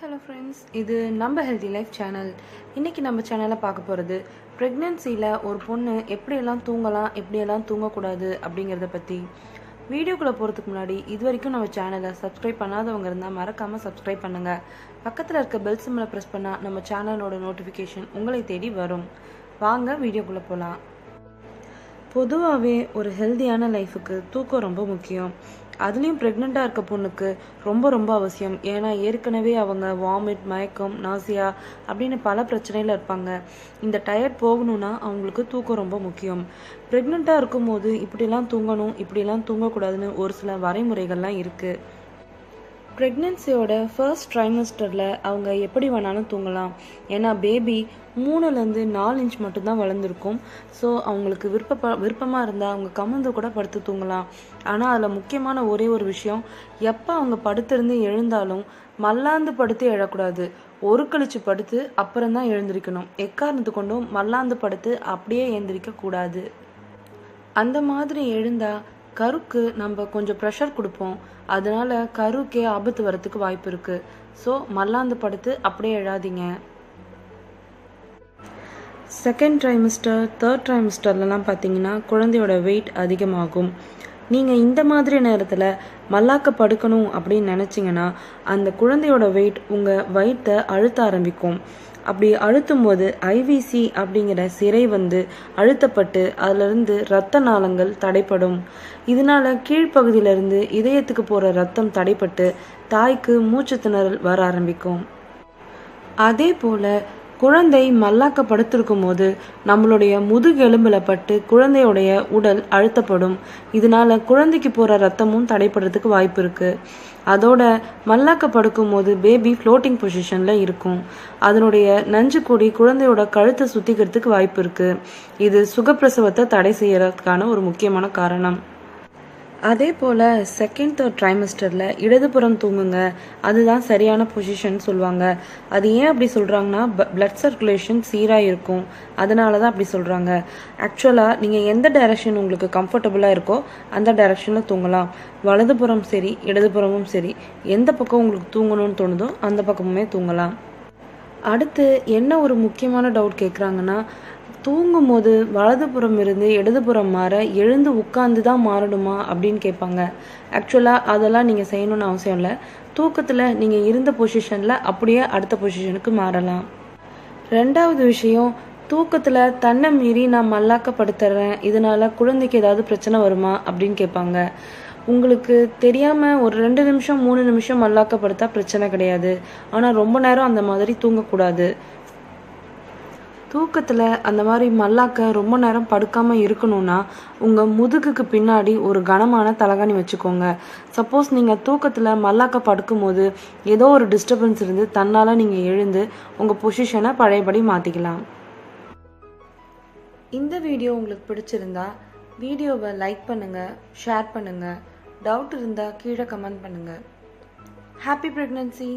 Hello friends இது நம்ம healthy life channel இன்றைக்கி நம்ம சேனலில் பார்க்க போகிறது ப்ரெக்னென்சியில் ஒரு பொண்ணு எப்படியெல்லாம் தூங்கலாம் எப்படியெல்லாம் தூங்கக்கூடாது அப்படிங்கிறத பற்றி வீடியோக்குள்ளே போகிறதுக்கு முன்னாடி இது வரைக்கும் நம்ம சேனலை சப்ஸ்கிரைப் பண்ணாதவங்க இருந்தால் மறக்காமல் சப்ஸ்கிரைப் பண்ணுங்கள் பக்கத்தில் இருக்க பெல் சிம்மில் ப்ரெஸ் பண்ணால் நம்ம சேனலோட நோட்டிஃபிகேஷன் உங்களை தேடி வரும். வாங்க வீடியோக்குள்ளே போகலாம் பொதுவாகவே ஒரு ஹெல்த்தியான லைஃபுக்கு தூக்கம் ரொம்ப முக்கியம். அதுலேயும் ப்ரெக்னெண்ட்டாக இருக்க பொண்ணுக்கு ரொம்ப ரொம்ப அவசியம். ஏன்னா ஏற்கனவே அவங்க வாமிட் மயக்கம் நாசியா அப்படின்னு பல பிரச்சனையில் இருப்பாங்க. இந்த டயர்ட் போகணும்னா அவங்களுக்கு தூக்கம் ரொம்ப முக்கியம். ப்ரெக்னெண்ட்டாக இருக்கும்போது இப்படிலாம் தூங்கணும் இப்படிலாம் தூங்கக்கூடாதுன்னு ஒரு சில வரைமுறைகள்லாம் இருக்குது ப்ரெக்னென்சியோட ஃபர்ஸ்ட் ட்ரைமஸ்டரில் அவங்க எப்படி வேணாலும் தூங்கலாம். ஏன்னா பேபி மூணுலேருந்து நாலு இன்ச் மட்டும்தான் வளர்ந்துருக்கும். ஸோ அவங்களுக்கு விருப்ப விருப்பமாக இருந்தால் அவங்க கமந்து கூட படுத்து தூங்கலாம். ஆனால் அதில் முக்கியமான ஒரே ஒரு விஷயம் எப்போ அவங்க படுத்திருந்து எழுந்தாலும் மல்லாந்து படுத்து எழக்கூடாது. ஒரு கழிச்சு படுத்து அப்புறம் தான் எழுந்திருக்கணும். எக்காரணத்து கொண்டும் மல்லாந்து படுத்து அப்படியே எழுந்திருக்க கூடாது அந்த மாதிரி எழுந்தால் கருக்கு நம்ம கொஞ்சம் ப்ரெஷர் கொடுப்போம். அதனால கருக்கே ஆபத்து வரத்துக்கு வாய்ப்பு இருக்கு. ஸோ மல்லாந்து படுத்து அப்படியே எழாதீங்க. செகண்ட் ட்ரைமிஸ்டர் தேர்ட் ட்ரைமிஸ்டர்லலாம் பார்த்தீங்கன்னா குழந்தையோட வெயிட் அதிகமாகும். நீங்கள் இந்த மாதிரி நேரத்தில் மல்லாக்க படுக்கணும் அப்படின்னு நினச்சிங்கன்னா அந்த குழந்தையோட வெயிட் உங்கள் வயிற்றை அழுத்த ஆரம்பிக்கும். அப்படி அழுத்தும் போது ஐவிசி அப்படிங்கிற சிறை வந்து அழுத்தப்பட்டு அதிலிருந்து இரத்த நாளங்கள் தடைப்படும். இதனால கீழ்ப்பகுதியிலிருந்து இதயத்துக்கு போகிற ரத்தம் தடைப்பட்டு தாய்க்கு மூச்சு திணறல் வர ஆரம்பிக்கும். அதே போல் குழந்தை மல்லாக்க படுத்திருக்கும் போது நம்மளுடைய முதுகெலும்பில் பட்டு குழந்தையுடைய உடல் அழுத்தப்படும். இதனால குழந்தைக்கு போகிற ரத்தமும் தடைப்படுறதுக்கு வாய்ப்பு இருக்கு. அதோட மல்லாக்க படுக்கும் போது பேபி ஃப்ளோட்டிங் பொசிஷனில் இருக்கும். அதனுடைய நஞ்சு கொடி குழந்தையோட கழுத்தை சுத்திக்கிறதுக்கு வாய்ப்பு இருக்கு. இது சுகப்பிரசவத்தை தடை செய்யறதுக்கான ஒரு முக்கியமான காரணம். அதே போல் செகண்ட் தேர்ட் ட்ரைமஸ்டரில் இடதுபுறம் தூங்குங்க. அதுதான் சரியான பொசிஷன் சொல்லுவாங்க. அது ஏன் அப்படி சொல்கிறாங்கன்னா பிளட் சர்க்குலேஷன் சீராக இருக்கும் அதனால தான் அப்படி சொல்கிறாங்க ஆக்சுவலாக நீங்கள் எந்த டைரக்ஷன் உங்களுக்கு கம்ஃபர்டபுளாக இருக்கோ அந்த டைரக்ஷனில் தூங்கலாம். வலதுபுறம் சரி இடதுபுறமும் சரி எந்த பக்கம் உங்களுக்கு தூங்கணும்னு தோணுதோ அந்த பக்கமுமே தூங்கலாம். அடுத்து என்ன ஒரு முக்கியமான டவுட் கேட்குறாங்கன்னா தூங்கும் போது வலதுபுறம் இருந்து இடதுபுறம் மாற எழுந்து உட்காந்து தான் மாறணுமா அப்படின்னு கேட்பாங்க. ஆக்சுவலாக அதெல்லாம் நீங்கள் செய்யணும்னு அவசியம் இல்லை. தூக்கத்தில் நீங்கள் இருந்த பொசிஷனில் அப்படியே அடுத்த பொசிஷனுக்கு மாறலாம். ரெண்டாவது விஷயம் தூக்கத்தில் தன்னை மீறி நான் மல்லாக்கப்படுத்துறேன். இதனால குழந்தைக்கு ஏதாவது பிரச்சனை வருமா அப்படின்னு கேட்பாங்க. உங்களுக்கு தெரியாமல் ஒரு ரெண்டு நிமிஷம் மூணு நிமிஷம் மல்லாக்கப்படுத்தா பிரச்சனை கிடையாது. ஆனால் ரொம்ப நேரம் அந்த மாதிரி தூங்கக்கூடாது. தூக்கத்தில் அந்த மாதிரி மல்லாக்க ரொம்ப நேரம் படுக்காமல் இருக்கணும்னா உங்கள் முதுகுக்கு பின்னாடி ஒரு கனமான தலகாணி வச்சுக்கோங்க. சப்போஸ் நீங்கள் தூக்கத்தில் மல்லாக்க படுக்கும்போது ஏதோ ஒரு டிஸ்டர்பன்ஸ் இருந்து தன்னால் நீங்கள் எழுந்து உங்கள் பொசிஷனை பழையபடி மாற்றிக்கலாம் இந்த வீடியோ உங்களுக்கு பிடிச்சிருந்தா வீடியோவை லைக் பண்ணுங்கள் ஷேர் பண்ணுங்கள் டவுட் இருந்தால் கீழே கமெண்ட் பண்ணுங்கள் ஹாப்பி ப்ரெக்னன்சி